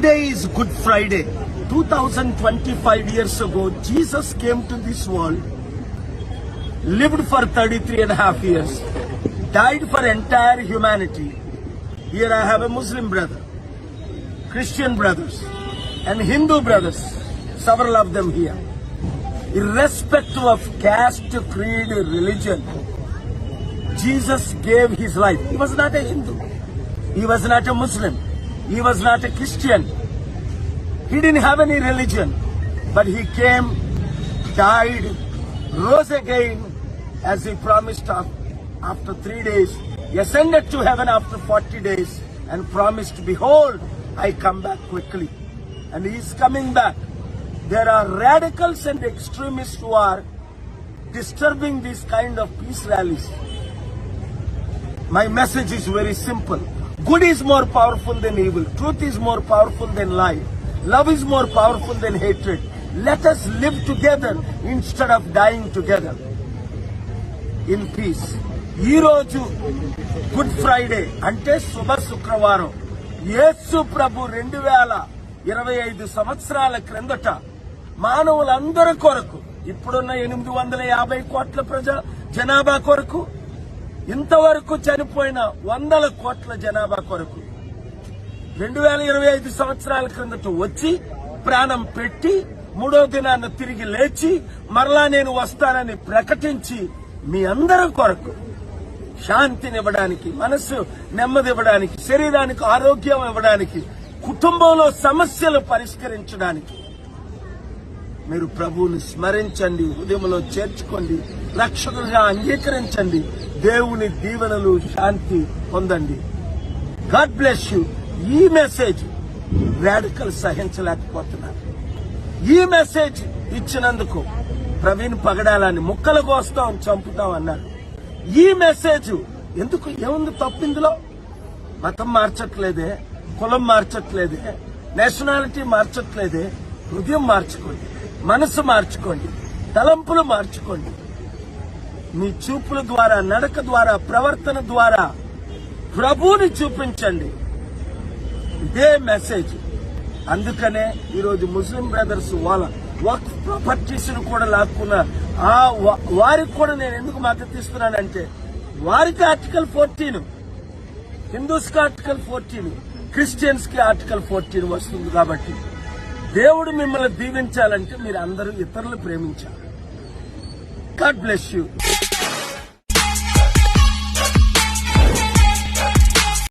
Today is Good Friday. 2025 years ago, Jesus came to this world, lived for 33 and a half years, died for entire humanity. Here I have a Muslim brother, Christian brothers, and Hindu brothers, several of them here. Irrespective of caste, creed, religion, Jesus gave his life. He was not a Hindu. He was not a Muslim. He was not a Christian. He didn't have any religion. But he came, died, rose again as he promised after three days. He ascended to heaven after 40 days and promised, Behold, I come back quickly. And he is coming back. There are radicals and extremists who are disturbing these kind of peace rallies. My message is very simple. Good is more powerful than evil truth is more powerful than life love is more powerful than hatred let us live together instead of dying together in peace ఈ రోజు good Friday అంటే శుభ శుక్రవారం. యేసు ప్రభు రెండు వేల ఇరవై ఐదు సంవత్సరాల క్రిందట మానవులందరి కొరకు ఇప్పుడున్న ఎనిమిది వందల యాభై కోట్ల ప్రజ జనాభా కొరకు ఇంతవరకు చనిపోయిన వందల కోట్ల జనాభా కొరకు రెండు వేల ఇరవై ఐదు సంవత్సరాల క్రిందట వచ్చి ప్రాణం పెట్టి మూడో దినాన్న తిరిగి లేచి మరలా నేను వస్తానని ప్రకటించి మీ అందరి కొరకు శాంతినివ్వడానికి మనస్సు నెమ్మది ఇవ్వడానికి శరీరానికి ఆరోగ్యం ఇవ్వడానికి కుటుంబంలో సమస్యలు పరిష్కరించడానికి మీరు ప్రభువుని స్మరించండి ఉదయంలో చేర్చుకోండి రక్షకులుగా అంగీకరించండి దేవుని దీవెనలు శాంతి పొందండి. God bless you. ఈ మెసేజ్ రాడికల్ సహించలేకపోతున్నారు. ఈ మెసేజ్ ఇచ్చినందుకు ప్రవీణ్ పగడాలని ముక్కలు కోస్తాం చంపుతాం అన్నారు. ఈ మెసేజ్ ఎందుకు ఏముంది తప్పు ఇందులో? మతం మార్చట్లేదే కులం మార్చట్లేదే నేషనాలిటీ మార్చట్లేదే హృదయం మార్చుకోండి. మనసు మార్చుకోండి. తలంపులు మార్చుకోండి. మీ చూపుల ద్వారా నడక ద్వారా ప్రవర్తన ద్వారా ప్రభువుని చూపించండి. ఇదే మెసేజ్. అందుకనే ఈరోజు ముస్లిం బ్రదర్స్ వాళ్ళ వర్క్ ప్రాపర్టీస్ కూడా లాక్కున్న ఆ వారికి కూడా నేను ఎందుకు మద్దతు ఇస్తున్నానంటే వారికి ఆర్టికల్ ఫోర్టీన్. హిందూస్కి ఆర్టికల్ ఫోర్టీన్. క్రిస్టియన్స్కి ఆర్టికల్ ఫోర్టీన్ వస్తుంది కాబట్టి. దేవుడు మిమ్మల్ని దీవించాలంటే మీరు అందరూ ఇతరులు ప్రేమించాలి. God bless you